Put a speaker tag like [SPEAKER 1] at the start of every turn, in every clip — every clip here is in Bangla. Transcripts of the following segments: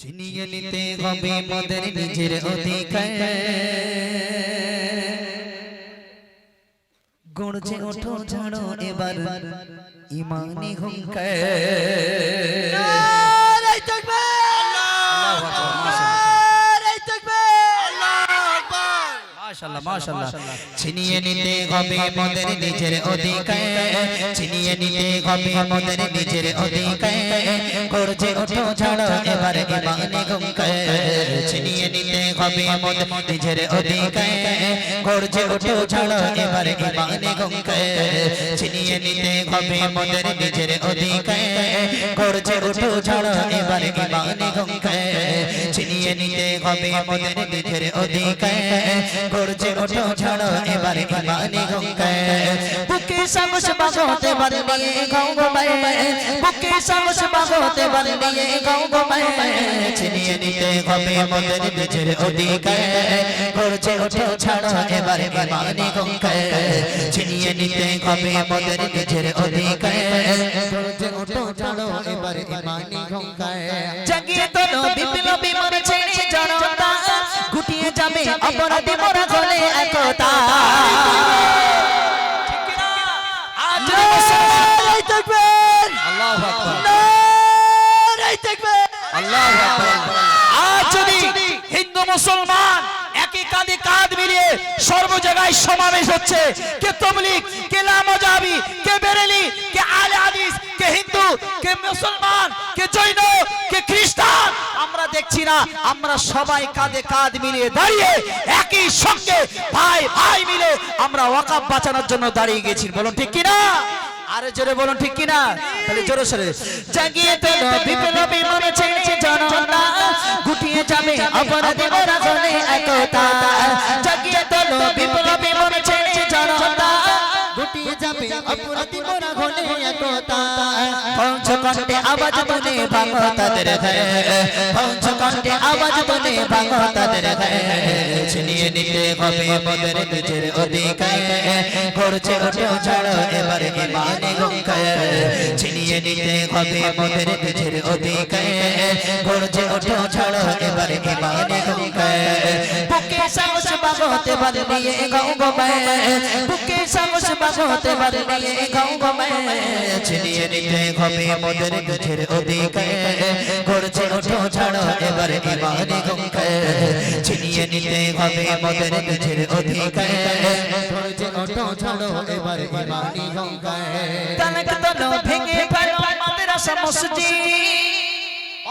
[SPEAKER 1] ছিনিয়ে নিতে হবে মদের নিজের অধিকার। গড়ছে ওঠো ঝাড়ো এবার ইমানি হুঙ্কার। ছিনিয়ে নিতে হবে মোদের নিজের অধিকার। ছিনিয়ে নিতে হবে মোদের নিজের অধিকার। করছে ওঠো ছাড়ো এবার ইমানে হুঙ্কার ছিনিয়ে নিতে হবে মোদের নিজের অধিকার। করছে ওঠো ছাড়ো এবার ইমানে হুঙ্কার ছিনিয়ে নিতে হবে মোদের নিজের অধিকার। করছে ওঠো ছাড়ো এবার ইমানে হুঙ্কার ছিনিয়ে নিতে হবে মোদের নিজের অধিকার। করছে ওঠো ছাড়ো এবার ইমানে হুঙ্কার বুকে সাহস বাগতে বার নিয়ে গাও গো বুকে সাহস বাগতে বার নিয়ে গাও গো ছিনিয়ে নিতে হবে মোদের নিজের অধিকার করছে ওঠো ছাড়ো এবার ইমানে হুঙ্কার ছিনিয়ে নিতে হবে মোদের নিজের অধিকার করছে ওঠো ছাড়ো এবার ইমানে হুঙ্কার জাগিয়ে তোলো বিপ্লবী মন জনতা গুটিয়ে যাবে অপরাধী মরা চলে একতা। আল্লাহ! আল্লাহু আকবার
[SPEAKER 2] আজ যদি হিন্দু মুসলমান একই কাঁধে কাঁধ মিলিয়ে সর্ব জায়গায় সমাবেশ হচ্ছে। কে তবলিক কে লামাজাবি, কে বেরেলি, কে আলে হাদিস, কে হিন্দু, কে মুসলমান, কে জৈন, কে খ্রিস্টান, আমরা দেখছি না, আমরা সবাই কাঁধে কাঁধ মিলিয়ে দাঁড়িয়ে একই সঙ্গে ভাই ভাই মিলে আমরা ওয়াকাব বাঁচানোর জন্য দাঁড়িয়ে গেছি। বলুন ঠিক কিনা? আরে জোরে বলুন, ঠিক কিনা? তাহলে জোরে সরে
[SPEAKER 1] জাগিয়ে তো বিপ্লবী মন চেয়েছে জনতা গুটিয়ে যাবে অপরাধী রাজনে একতা জাগিয়ে তোলো বিপ্লবী মন মনে জনতা গুটিয়ে যাবে অপরাধী মোরা গলে একতা। পঞ্চ কণ্ঠে আওয়াজ তুলে ভাঙো তাদের পঞ্চ কণ্ঠে আওয়াজ তুলে ভাঙো তাদের ছিনিয়ে নিতে হবে মোদের নিজের অধিকার। করছে ওঠো ছাড়ো এবার ইমানে হুঙ্কার ছিনিয়ে নিতে হবে মোদের নিজের অধিকার। করছে ওঠো ছাড়ো এবার ইমানে বুকে সাহস বাগতে বার নিয়ে গাও গোমায় বুকে সাহস বাগতে বার নিয়ে গাও গোমায় ছিনিয়ে নিতে হবে মোদের নিজের অধিকার। করছে ওঠো ছাড়ো এবার ইমানে হুঙ্কার ছিনিয়ে নিতে হবে মোদের নিজের অধিকার। করছে ওঠো ছাড়ো এবার ইমানে হুঙ্কার তালক তলো ভেঙে ফেলো মাদ্রাসা মসজিদ।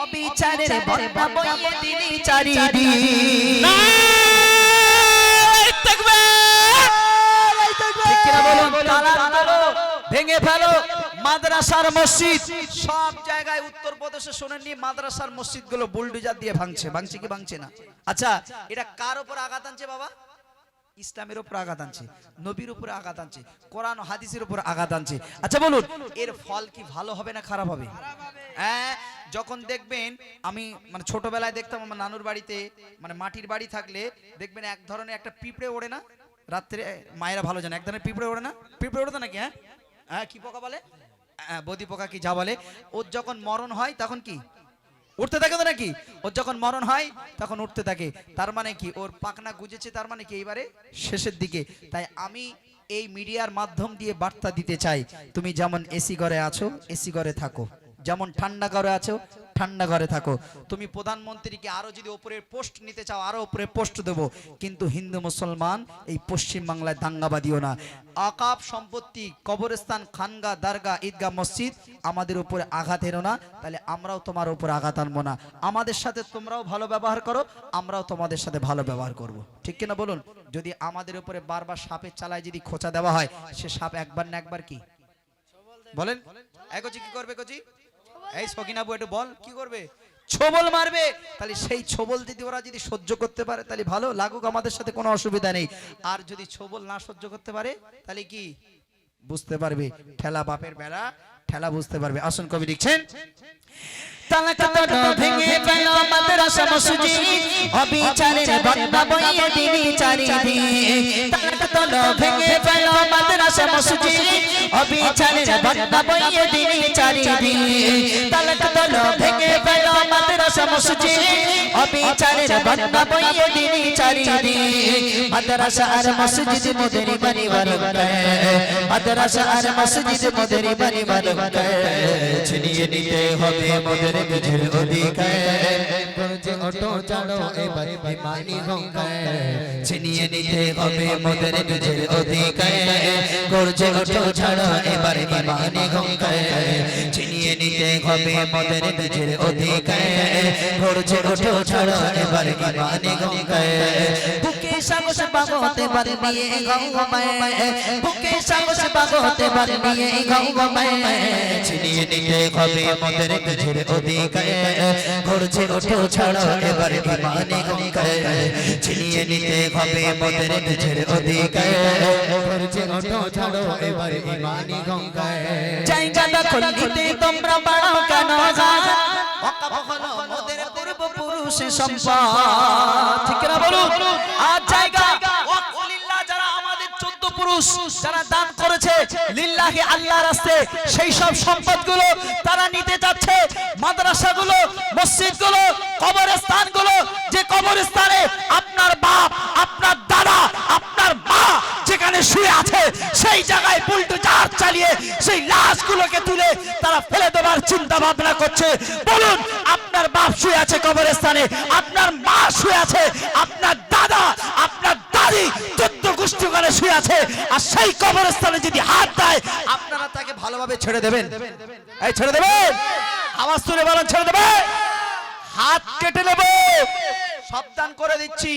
[SPEAKER 1] অবিচারের বন্যা বইয়ে দিলি চারিদিন
[SPEAKER 2] বলুন তালা তোলো ভেঙে ফেলো। মাদ্রাসার মসজিদ। সব জায়গায় উত্তর প্রদেশে শোনেননি মাদ্রাসার বুলডোজার দিয়ে ভাঙছে। ভাঙছে কি ভাঙছে না? আচ্ছা এটা কার উপর আঘাত আনছে বাবা? ইসলামের উপর আঘাত আনছে নবীর উপর আঘাত আনছে কোরআন ও হাদিসের উপর আঘাত আনছে। আচ্ছা বলুন এর ফল কি ভালো হবে না খারাপ হবে? হ্যাঁ যখন দেখবেন আমি মানে ছোটবেলায় দেখতাম আমার নানুর বাড়িতে মানে মাটির বাড়ি থাকলে দেখবেন এক ধরনের একটা পিঁপড়ে ওড়ে না? রাত্রে মায়েরা ভালো জানে। এক ধরনের পিঁপড়ে ওড়ে না? পিঁপড়ে ওড়ে নাকি হ্যাঁ? হ্যাঁ কি পোকা বলে? হ্যাঁ বদি পোকা কি যা বলে। ওর যখন মরণ হয়, তখন কি? উঠতে থাকে তো নাকি? ওর যখন মরণ হয়, তখন উঠতে থাকে। তার মানে কি? ওর পাকনা গুজেছে, তার মানে কি এইবারে? শেষের দিকে। তাই আমি এই মিডিয়ার মাধ্যম দিয়ে বার্তা দিতে চাই। তুমি যেমন এসি ঘরে আছো, এসি ঘরে থাকো। যেমন ঠান্ডা ঘরে আছো ঠান্ডা ঘরে থাকো। তুমি প্রধানমন্ত্রীকে আরও যদি ওপরে পোস্ট নিতে চাও, আরও উপরে পোস্ট দেবো। কিন্তু হিন্দু মুসলমান এই পশ্চিম বাংলায় দাঙ্গাবাদিও না। আকাব সম্পত্তি, কবরস্থান, খানগা, দারগা, ঈদগাহ মসজিদ আমাদের উপরে আঘাত এনো না। তাহলে আমরাও তোমার উপর আঘাত আনব না। আমাদের সাথে তোমরাও ভালো ব্যবহার করো, আমরাও তোমাদের সাথে ভালো ব্যবহার করব। ঠিক কিনা বলুন? যদি আমাদের উপরে বারবার সাপের চালায় যদি খোঁচা দেওয়া হয়, সে সাপ একবার না একবার কি? বলেন। এই কি করবে কচি এই সকিনাবু একটু বল কি করবে? ছবল মারবে। তাহলে সেই ছবল যদি ওরা যদি সহ্য করতে পারে তাহলে ভালো লাগুক আমাদের সাথে কোনো অসুবিধা নেই। আর যদি ছবল না সহ্য করতে পারে তাহলে কি? বুঝতে পারবে ঠেলা বাপের বেলা ঠেলা বুঝতে পারবে। আসুন কবি লিখছেন
[SPEAKER 1] ভেঙে ফেলো মাদ্রাসা মসজিদ। অবিচারের বন্যা বইয়ে দিলি চারিদিন। তালাক তোলো ভেঙে ফেলো মাদ্রাসা মসজিদ। অবিচারের বন্যা বইয়ে দিলি চারিদিন। তালাক তোলো ভেঙে ফেলো মাদ্রাসা মসজিদ। অবিচারের বন্যা বইয়ে দিনি চারিদিক মাদ্রাসা আর মসজিদ মোদের বারকায় মাদ্রাসা আর মসজিদ মোদের বারকায় ছিনিয়ে নিতে হবে মোদের নিজের অধিকার। করছে অটো চালো এবার বিমানি গঙ্গায়? ছিনিয়ে নিতে হবে মোদের নিজের অধিকার করছে অটো ছাড়ো এবার বুকে সাহস বাগতে পারে নিয়ে গঙ্গায় বুকে সাহস বাগতে পারে নিয়ে গঙ্গায় ছিনিয়ে নিতে হবে মোদের নিজের অধিকার করছে ওঠো ছাড়ো এবার বিমানে গঙ্গায় ছিনিয়ে নিতে হবে মোদের নিজের অধিকার। করছে ওঠো ছাড়ো এবার বিমানে গঙ্গায় জায়গা দখল নিতে তোমরা বাড়াও কেন গা? ওয়াকাব হলো মোদের পূর্বপুরুষের সম্পদ। ঠিক না বলুন? আর জায়গা ওয়াকফ লিল্লাহ যারা আমাদের 14 পুরুষ যারা দান করেছে, লিল্লাহি আল্লাহর রাস্তে সেই সব সম্পদগুলো তারা নিতে যাচ্ছে মাদ্রাসাগুলো, মসজিদগুলো, কবরস্থানগুলো, যে কবরস্থানে আপনার বাপ, আপনার দাদা, আপনার মা যেখানে শুয়ে আছে, সেই জায়গায় পুল্টু চার্জ চালিয়ে সেই লাশগুলোকে তুলে তারা ফেলে দেওয়ার চিন্তা ভাবনা করছে। বলুন, আপনার বাপ শুয়ে আছে কবরস্থানে, আপনার মা শুয়ে আছে, আপনার দাদা, আপনার দাদি গোষ্ঠী ওখানে শুয়ে আছে আর সেই কবরস্থানে যদি হাত দেয়, আপনারা তাকে ভালোভাবে ছেড়ে দেবেন। এই ছেড়ে দেবেন? আওয়াজ তুলে বলেন, ছেড়ে দেবে হাত কেটে নেব। সাবধান করে দিচ্ছি।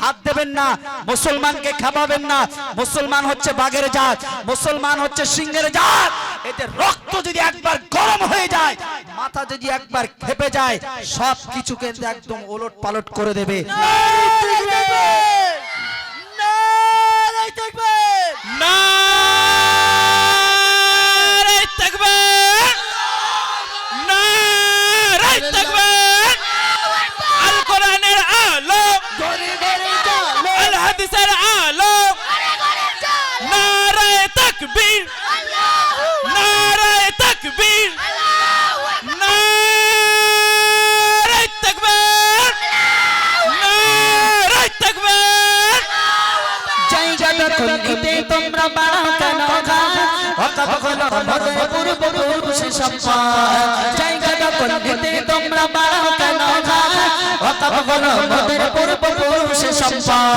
[SPEAKER 1] হাত দেবেন না। মুসলমানকে খাওয়াবেন না। মুসলমান হচ্ছে বাঘের জাত। মুসলমান হচ্ছে সিংহের জাত। এতে রক্ত যদি একবার গরম হয়ে যায়, মাথা যদি একবার খেপে যায় সব কিছু কিন্তু একদম ওলট পালট করে দেবে। নিতে তোমরা বাড়াও কেন গা? ওকাব হলো মোদের পূর্বপুরুষের সম্পদ। জায়গা নিতে তোমরা বাড়াও কেন গা? ওকাব হলো মোদের পূর্বপুরুষের সম্পদ।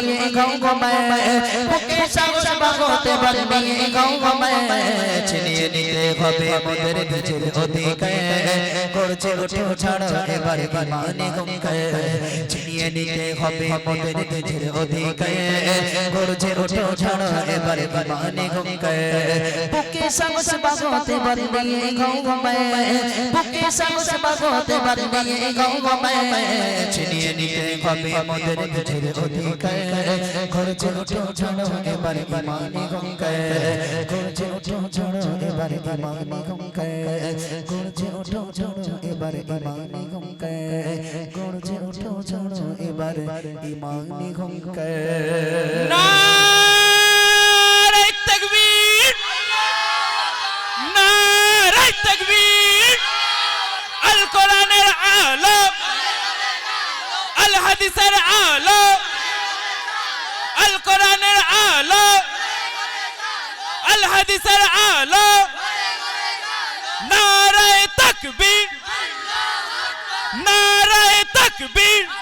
[SPEAKER 1] গঙ্গায় বুকে সাহস বাগতে পারবি গঙ্গায় ছিনিয়ে নিতে হবে মোদের নিজের অধিকার করছে ওঠো ছাড়ো এবার বিমানে গঙ্গায় ছিনিয়ে নিতে হবে মোদের নিজের অধিকার করছে ওঠো ছাড়ো এবার বিমানে গঙ্গায় বুকে সাহস বাগতে পারবি গঙ্গায় বুকে সাহস বাগতে পারবি গঙ্গায় ছিনিয়ে নিতে হবে মোদের নিজের অধিকার করছে ওঠো ছাড়ো এবার বিমানে গঙ্গায় করছে ওঠো ছাড়ো এবার বিমানে গঙ্গায় করছে ওঠো ছাড়ো এবার বিমানে গঙ্গায় করছে ওঠো ছাড়ো এবার
[SPEAKER 3] হাদিসের আলো আল কোরআনের আলো। আল হাদিসের আলো। নারায় তকবীর। নারায় তকবীর।